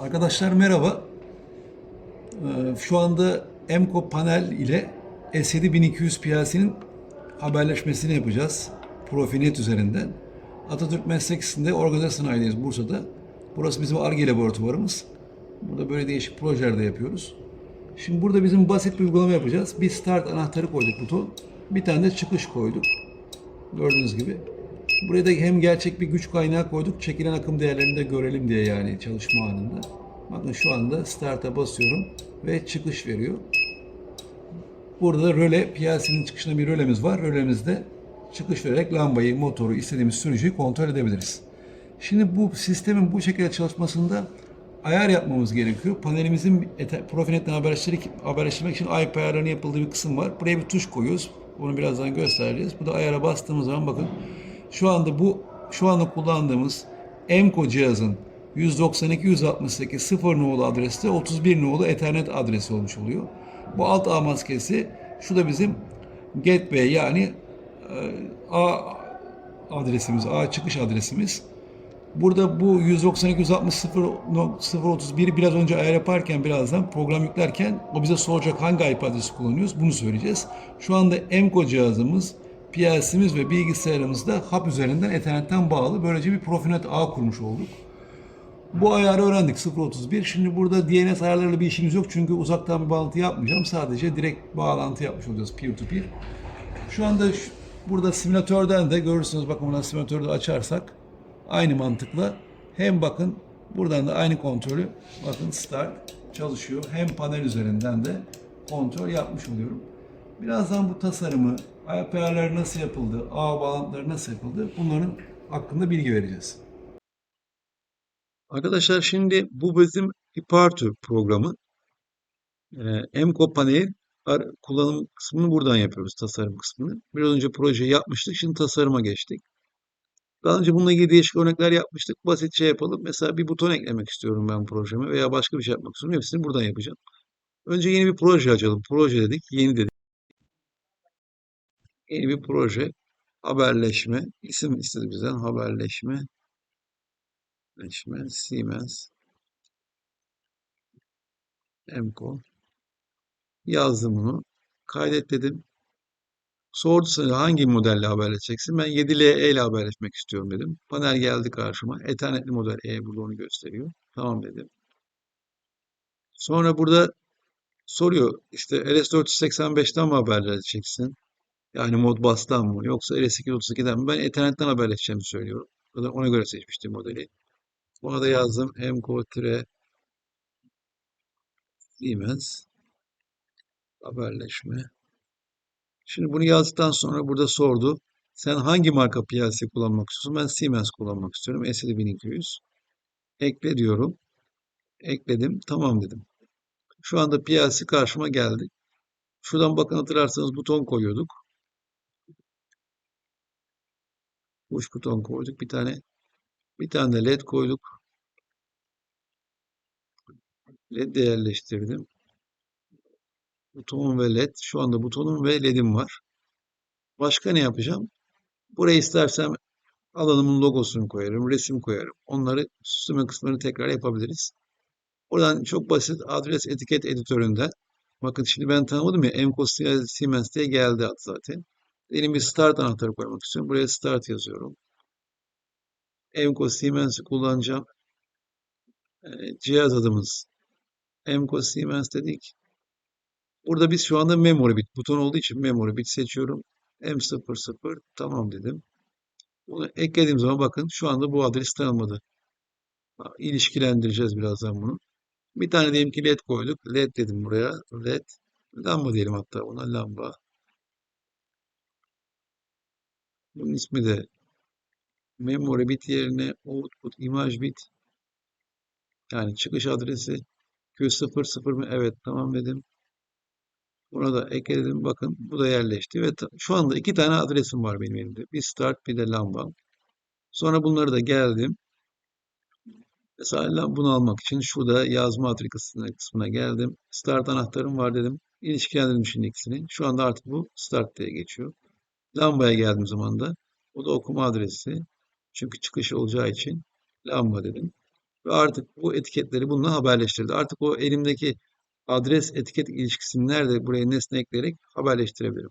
Arkadaşlar merhaba. Ee, Şu anda Emco panel ile S7200 PLC'nin haberleşmesini yapacağız. Profinet üzerinden. Atatürk Meslek Lisesi'nde organize sanayideyiz Bursa'da. Burası bizim ARGE laboratuvarımız. Burada böyle değişik projeler de yapıyoruz. Şimdi burada bizim basit bir uygulama yapacağız. Bir start anahtarı koyduk buton. Bir tane de çıkış koyduk. Gördüğünüz gibi. Buraya da hem gerçek bir güç kaynağı koyduk. Çekilen akım değerlerini de görelim diye yani çalışma anında. Bakın şu anda start'a basıyorum ve çıkış veriyor. Burada da röle, PLC'nin çıkışında bir rölemiz var. Rölemizde çıkış vererek lambayı, motoru, istediğimiz sürücüyü kontrol edebiliriz. Şimdi bu sistemin bu şekilde çalışmasında ayar yapmamız gerekiyor. Panelimizin Profinet'ten haberleştirmek, için ayar ayarlarının yapıldığı bir kısım var. Buraya bir tuş koyuyoruz. Bunu birazdan göstereceğiz. Bu da ayara bastığımız zaman bakın şu anda bu şu anda kullandığımız Emco cihazın 192.168 0 nolu adreste 31 nolu Ethernet adresi olmuş oluyor. Bu alt ağ maskesi şu da bizim gateway yani e, A adresimiz, A çıkış adresimiz. Burada bu 192.160.031 biraz önce ayar yaparken birazdan program yüklerken o bize soracak hangi IP adresi kullanıyoruz bunu söyleyeceğiz. Şu anda Emco cihazımız, PLC'miz ve bilgisayarımızda hub üzerinden Ethernet'ten bağlı. Böylece bir Profinet ağ kurmuş olduk. Bu ayarı öğrendik 0.31. Şimdi burada DNS ayarlarıyla bir işimiz yok çünkü uzaktan bir bağlantı yapmayacağım. Sadece direkt bağlantı yapmış olacağız peer to peer. Şu anda burada simülatörden de görürsünüz bakın buradan simülatörü de açarsak aynı mantıkla hem bakın buradan da aynı kontrolü bakın start çalışıyor. Hem panel üzerinden de kontrol yapmış oluyorum. Birazdan bu tasarımı, IP ayarları nasıl yapıldı, ağ bağlantıları nasıl yapıldı bunların hakkında bilgi vereceğiz. Arkadaşlar şimdi bu bizim Ipartu programı. Ee, Emco panel kullanım kısmını buradan yapıyoruz, tasarım kısmını. Biraz önce projeyi yapmıştık, şimdi tasarıma geçtik. Daha önce bununla ilgili değişik örnekler yapmıştık. Basit şey yapalım. Mesela bir buton eklemek istiyorum ben projeme veya başka bir şey yapmak istiyorum. Hepsini buradan yapacağım. Önce yeni bir proje açalım. Proje dedik, yeni dedik. Yeni bir proje. Haberleşme. İsim istedi bizden. Haberleşme. Haberleşme. Siemens. Emco. Yazdım bunu. Kaydet dedim. Sordu sana hangi modelle haberleşeceksin? Ben 7LE ile haberleşmek istiyorum dedim. Panel geldi karşıma. Ethernetli model E burada onu gösteriyor. Tamam dedim. Sonra burada soruyor işte LS485'ten mi haberleşeceksin? Yani Modbus'tan mı? Yoksa LS232'den mi? Ben Ethernet'ten haberleşeceğimi söylüyorum. Ona göre seçmiştim modeli. Buna da yazdım. Emco-Siemens haberleşme. Şimdi bunu yazdıktan sonra burada sordu. Sen hangi marka PLC kullanmak istiyorsun? Ben Siemens kullanmak istiyorum. S7200. Ekle diyorum. Ekledim. Tamam dedim. Şu anda PLC karşıma geldi. Şuradan bakın hatırlarsanız buton koyuyorduk. Push buton koyduk. Bir tane bir tane de led koyduk. Led de yerleştirdim. Buton ve led. Şu anda butonum ve ledim var. Başka ne yapacağım? Buraya istersem alanımın logosunu koyarım, resim koyarım. Onları süsleme kısmını tekrar yapabiliriz. Oradan çok basit adres etiket editöründen. Bakın şimdi ben tanımadım ya Emco Siemens diye geldi adı zaten. Benim bir start anahtarı koymak istiyorum. Buraya start yazıyorum. Emco Siemens'i kullanacağım. Ee, cihaz adımız Emco Siemens dedik. Burada biz şu anda memory bit buton olduğu için memory bit seçiyorum. M00 tamam dedim. Bunu eklediğim zaman bakın şu anda bu adres tanınmadı. Ha, İlişkilendireceğiz birazdan bunu. Bir tane diyelim ki led koyduk. Led dedim buraya. Led. Lamba diyelim hatta buna lamba. Bunun ismi de memory bit yerine output image bit. Yani çıkış adresi Q00 mı? Evet tamam dedim. Buna da ekledim. Bakın bu da yerleşti ve şu anda iki tane adresim var benim elimde. Bir start bir de lamba. Sonra bunları da geldim. Mesela bunu almak için şurada yazma matrikasına kısmına geldim. Start anahtarım var dedim. İlişkilendirdim şimdi ikisini. Şu anda artık bu start diye geçiyor. Lambaya geldiğim zaman da o da okuma adresi. Çünkü çıkış olacağı için lamba dedim. Ve artık bu etiketleri bununla haberleştirdi. Artık o elimdeki adres etiket ilişkisini nerede buraya nesne ekleyerek haberleştirebilirim.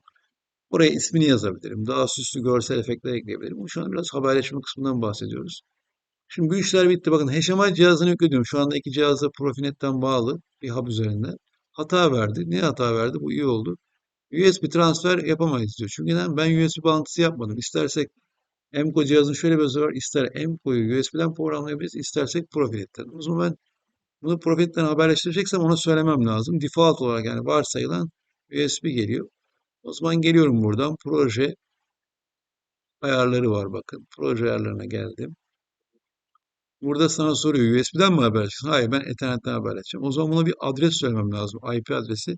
Buraya ismini yazabilirim. Daha süslü görsel efektler ekleyebilirim. Şu an biraz haberleşme kısmından bahsediyoruz. Şimdi bu işler bitti. Bakın HMI cihazını yüklediyorum. Şu anda iki cihaz da Profinet'ten bağlı bir hub üzerinden. Hata verdi. Ne hata verdi? Bu iyi oldu. USB transfer yapamayız diyor. Çünkü neden? Ben USB bağlantısı yapmadım. İstersek Emco cihazın şöyle bir özelliği var. İster Emco'yu USB'den programlayabiliriz, istersek Profit'ten. O zaman ben bunu Profit'ten haberleştireceksem ona söylemem lazım. Default olarak yani varsayılan USB geliyor. O zaman geliyorum buradan. Proje ayarları var bakın. Proje ayarlarına geldim. Burada sana soruyor USB'den mi haberleşeceksin? Hayır ben Ethernet'ten haberleşeceğim. O zaman buna bir adres söylemem lazım. IP adresi.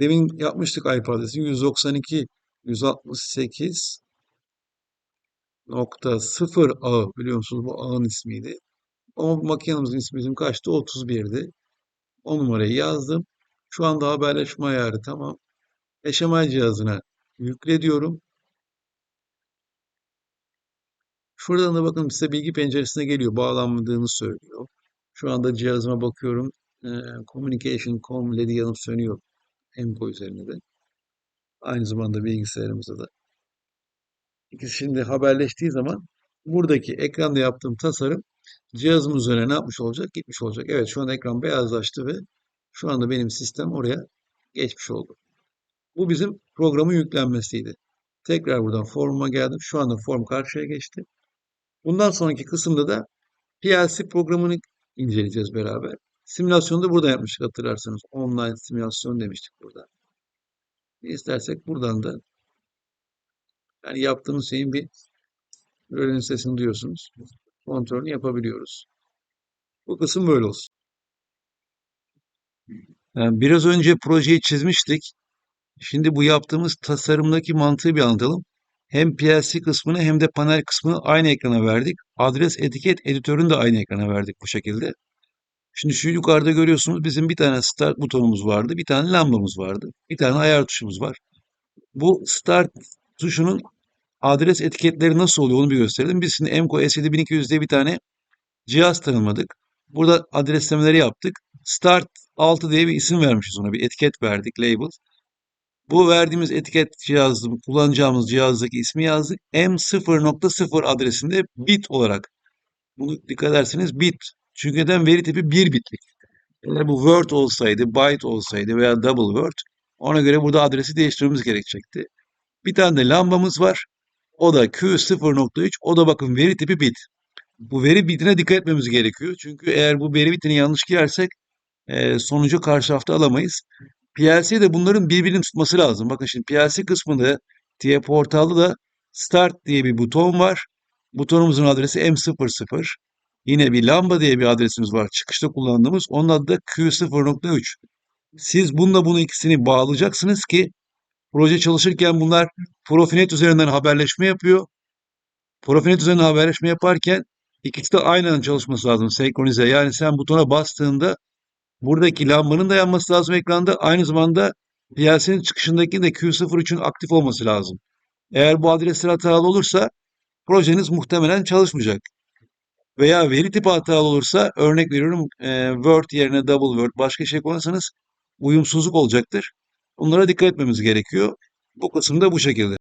Demin yapmıştık IP adresi 192 168 nokta sıfır ağı biliyor musunuz bu ağın ismiydi. Ama bu makinemizin ismi bizim kaçtı? 31'di. O numarayı yazdım. Şu anda haberleşme ayarı tamam. HMI cihazına yükle. Şuradan da bakın size bilgi penceresine geliyor. Bağlanmadığını söylüyor. Şu anda cihazıma bakıyorum. Ee, Communication.com LED'i yanıp sönüyor. Emco üzerinde de. Aynı zamanda bilgisayarımızda da. İkisi şimdi haberleştiği zaman buradaki ekranda yaptığım tasarım cihazım üzerine ne yapmış olacak? Gitmiş olacak. Evet şu an ekran beyazlaştı ve şu anda benim sistem oraya geçmiş oldu. Bu bizim programın yüklenmesiydi. Tekrar buradan formuma geldim. Şu anda form karşıya geçti. Bundan sonraki kısımda da PLC programını inceleyeceğiz beraber. Simülasyonu da burada yapmıştık hatırlarsanız. Online simülasyon demiştik burada. İstersek buradan da yani yaptığımız şeyin bir rölün sesini duyuyorsunuz. Kontrolünü yapabiliyoruz. Bu kısım böyle olsun. Yani biraz önce projeyi çizmiştik. Şimdi bu yaptığımız tasarımdaki mantığı bir anlatalım. Hem PLC kısmını hem de panel kısmını aynı ekrana verdik. Adres etiket editörünü de aynı ekrana verdik bu şekilde. Şimdi şu yukarıda görüyorsunuz bizim bir tane start butonumuz vardı. Bir tane lambamız vardı. Bir tane ayar tuşumuz var. Bu start tuşunun adres etiketleri nasıl oluyor onu bir gösterelim. Biz şimdi Emco S7200 diye bir tane cihaz tanımladık. Burada adreslemeleri yaptık. Start 6 diye bir isim vermişiz ona. Bir etiket verdik, label. Bu verdiğimiz etiket cihazı, kullanacağımız cihazdaki ismi yazdık. M0.0 adresinde bit olarak. Bunu dikkat ederseniz bit. Çünkü neden veri tipi 1 bitlik. Eğer bu word olsaydı, byte olsaydı veya double word ona göre burada adresi değiştirmemiz gerekecekti. Bir tane de lambamız var. O da Q0.3. O da bakın veri tipi bit. Bu veri bitine dikkat etmemiz gerekiyor. Çünkü eğer bu veri bitini yanlış girersek e, sonucu karşı hafta alamayız. PLC'de bunların birbirini tutması lazım. Bakın şimdi PLC kısmında TIA portalda da Start diye bir buton var. Butonumuzun adresi M00. Yine bir lamba diye bir adresimiz var. Çıkışta kullandığımız. Onun adı da Q0.3. Siz bununla bunu ikisini bağlayacaksınız ki proje çalışırken bunlar Profinet üzerinden haberleşme yapıyor. Profinet üzerinden haberleşme yaparken ikisi de aynı anda çalışması lazım. Senkronize. Yani sen butona bastığında buradaki lambanın da yanması lazım ekranda. Aynı zamanda PLC'nin çıkışındaki de Q03'ün aktif olması lazım. Eğer bu adresler hatalı olursa projeniz muhtemelen çalışmayacak. Veya veri tipi hatalı olursa örnek veriyorum e, Word yerine double Word başka şey kullanırsanız uyumsuzluk olacaktır. Bunlara dikkat etmemiz gerekiyor. Bu kısımda bu şekilde.